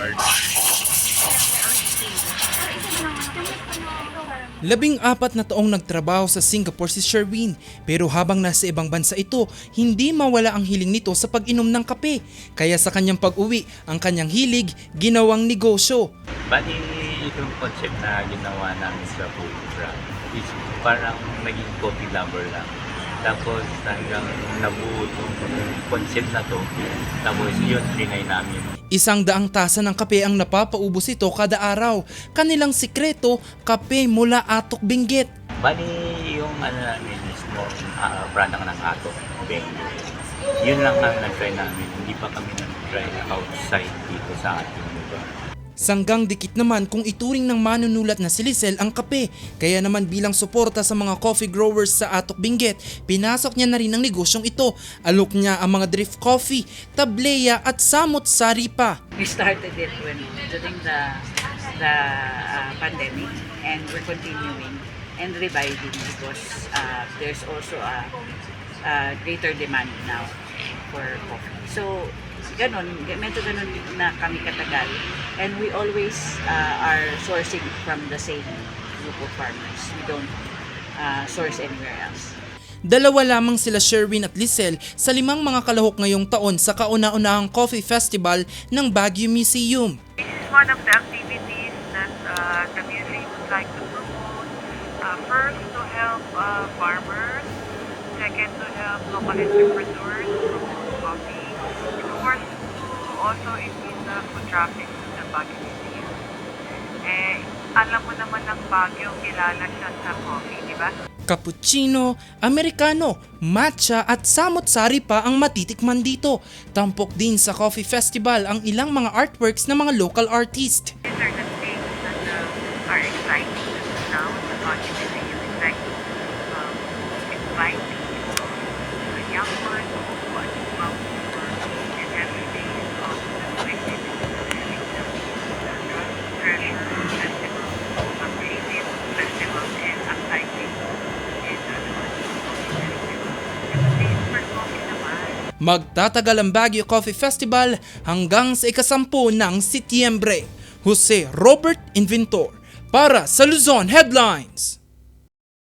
card. Labing apat na taong nagtrabaho sa Singapore si Sherwin pero habang nasa ibang bansa ito, hindi mawala ang hiling nito sa pag-inom ng kape. Kaya sa kanyang pag-uwi, ang kanyang hilig ginawang negosyo. Bali, itong concept na ginawa namin sa food truck is parang naging coffee lover lang. Tapos hanggang nabuo itong concept na to. Tapos yun, trinay namin. Isang daang tasa ng kape ang napapaubos ito kada araw. Kanilang sikreto, kape mula Atok Benguet. Bali, yung ano namin is more uh, product ng ato. Bengue. Yun lang ang nag-try namin. Hindi pa kami nag-try outside dito sa ating lugar. Sanggang dikit naman kung ituring ng manunulat na si Lisel ang kape. Kaya naman bilang suporta sa mga coffee growers sa Atok Benguet, pinasok niya na rin ang negosyong ito. Alok niya ang mga drift coffee, tableya at samot sari pa. we started it when during the the uh, pandemic and we're continuing and reviving because uh, there's also a, a greater demand now for coffee. So ganon, medyo ganon na kami katagal and we always uh, are sourcing from the same group of farmers. We don't uh, source anywhere else. Dalawa lamang sila Sherwin at Lisel sa limang mga kalahok ngayong taon sa kauna-unahang coffee festival ng Baguio Museum. This is one of the activities that uh, the museum would like to promote. Uh, first, to help uh, farmers. Second, to help local entrepreneurs promote of course, to also increase the traffic the Baguio Museum. Eh, alam mo naman ng Baguio, kilala siya sa coffee, di ba? Cappuccino, Americano, matcha at samot-sari pa ang matitikman dito. Tampok din sa coffee festival ang ilang mga artworks ng mga local artist. Are the things that uh, are exciting now. The Baguio Museum is like um, inviting the young ones who want to come over and every day is also the activity sharing the treasure festival, a creative festival and exciting. And uh, the taste for coffee naman. Magtatagal ang Baguio Coffee Festival hanggang sa ikasampu ng Setyembre. Jose Robert Inventor para sa Luzon Headlines.